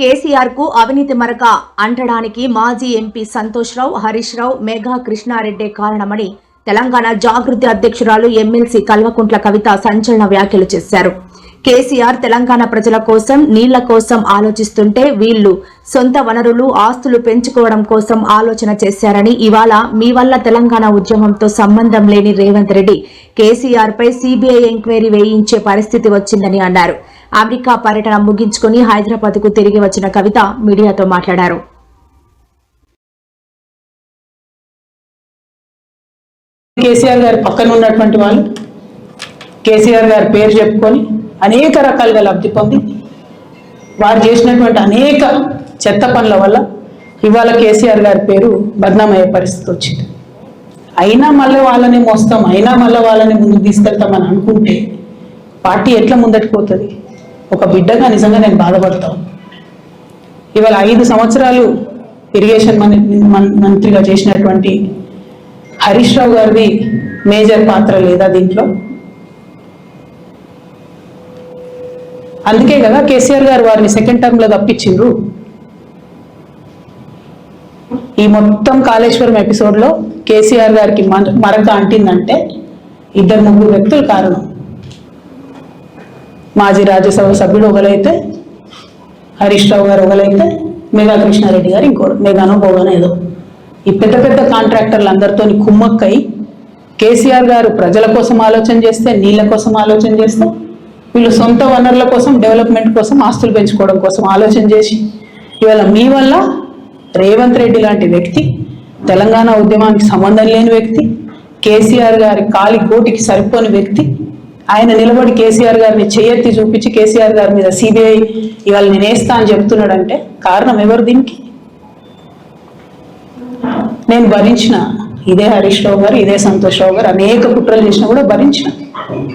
కేసీఆర్కు అవినీతి మరక అంటడానికి మాజీ ఎంపీ సంతోష్ రావు హరీష్ రావు మేఘా కృష్ణారెడ్డి కారణమని తెలంగాణ జాగృతి అధ్యక్షురాలు ఎమ్మెల్సీ కల్వకుంట్ల కవిత సంచలన వ్యాఖ్యలు చేశారు. కేసీఆర్ తెలంగాణ ప్రజల కోసం నీళ్ళ కోసం ఆలోచిస్తుంటే వీళ్ళు సొంత వనరులు ఆస్తులు పెంచుకోవడం కోసం ఆలోచన చేశారని ఇవాళ మీ వల్ల తెలంగాణ ఉద్యమంతో సంబంధం లేని రేవంత్ రెడ్డి కేసీఆర్ పై సీబీఐ ఎంక్వైరీ వేయించే పరిస్థితి వచ్చిందని అన్నారు. అమెరికా పర్యటన ముగించుకుని హైదరాబాద్కు తిరిగి వచ్చిన కవిత మీడియాతో మాట్లాడారు. కేసీఆర్ గారి పక్కన ఉన్నటువంటి వాళ్ళు కేసీఆర్ గారి పేరు చెప్పుకొని అనేక రకాలుగా లబ్ధి పొంది వారు చేసినటువంటి అనేక చెత్త పనుల వల్ల ఇవాళ కేసీఆర్ గారి పేరు బద్నామయ్యే పరిస్థితి వచ్చింది. అయినా మళ్ళీ వాళ్ళని మోస్తాం అయినా మళ్ళీ వాళ్ళని ముందుకు తీసుకెళ్తామని అనుకుంటే పార్టీ ఎట్లా ముందటిపోతుంది ఒక బిడ్డగా నిజంగా నేను బాధపడతాను ఇవాళ ఐదు సంవత్సరాలు ఇరిగేషన్ మన్- మంత్రిగా చేసినటువంటి హరీష్ రావు గారిది మేజర్ పాత్ర లేదా దీంట్లో? అందుకే కదా కేసీఆర్ గారు వారిని సెకండ్ టర్మ్లో తప్పించిండ్రు. ఈ మొత్తం కాళేశ్వరం ఎపిసోడ్లో కేసీఆర్ గారికి మరక అంటిందంటే ఇద్దరు ముగ్గురు వ్యక్తులు కారణం. మాజీ రాజ్యసభ సభ్యుడు ఒకలైతే హరీష్ రావు గారు ఒకలైతే మేఘా కృష్ణారెడ్డి గారు ఇంకోటి మేఘానో బోగానో ఏదో. ఈ పెద్ద పెద్ద కాంట్రాక్టర్లు అందరితో కుమ్మక్కై కేసీఆర్ గారు ప్రజల కోసం ఆలోచన చేస్తే నీళ్ళ కోసం ఆలోచన చేస్తే వీళ్ళు సొంత వనరుల కోసం డెవలప్మెంట్ కోసం ఆస్తులు పెంచుకోవడం కోసం ఆలోచన చేసి ఇవాళ మీ వల్ల రేవంత్ రెడ్డి లాంటి వ్యక్తి తెలంగాణ ఉద్యమానికి సంబంధం లేని వ్యక్తి కేసీఆర్ గారి కాలి కోటికి సరిపోని వ్యక్తి ఆయన నిలబడి కేసీఆర్ గారిని చేయెత్తి చూపించి కేసీఆర్ గారి మీద సిబిఐ ఇవాళ నేనేస్తా అని చెప్తున్నాడంటే కారణం ఎవరు దీనికి? నేను భరించిన. ఇదే హరీష్ రావు గారు ఇదే సంతోష్ రావు గారు అనేక కుట్రలు చేసినా కూడా భరించిన.